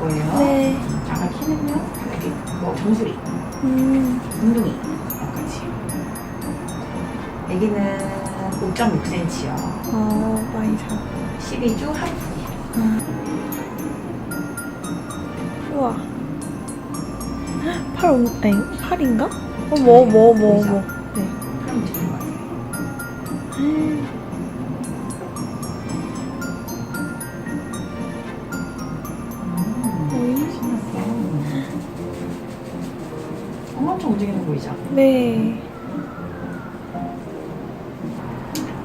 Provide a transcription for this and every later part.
거예요. 네. 아가 키는요 이렇게 뭐 정수리, 음. 웅둥이 같이. 아기는 5.6cm요. 어, 많이 작. 12주 하루. 아. 우와. 팔, 엄, 아니, 팔인가? 어, 뭐, 뭐, 뭐, 보이죠? 뭐. 네. 팔 움직이는 거 같아요. 음. 음, 엄청 움직이는 거 보이죠? 네.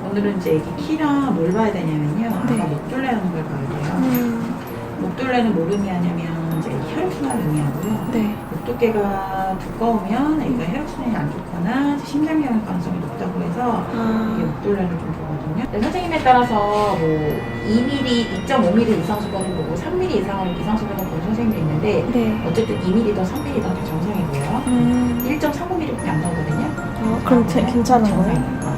오늘은 이제 애기 키랑 뭘 봐야 되냐면요. 네. 아까 목둘레 하는 걸 봐야 돼요. 음. 목둘레는 뭘 의미하냐면 이제 애기 혈액순환을 의미하고요. 네. 목두께가 두꺼우면 애기가 혈액순환이 안 좋거나 심장병의 가능성이 높다고 해서 이게 아. 목둘레를 좀 보거든요. 근데 선생님에 따라서 뭐 2mm, 2.5mm 이상 수준을 보고 3mm 이상을 이상 수준을 보는 선생님도 있는데 네. 어쨌든 2mm든 3mm든 다 정상이고요. 음. 1.35mm밖에 안 나오거든요. 아, 그럼 제, 괜찮은 거예요?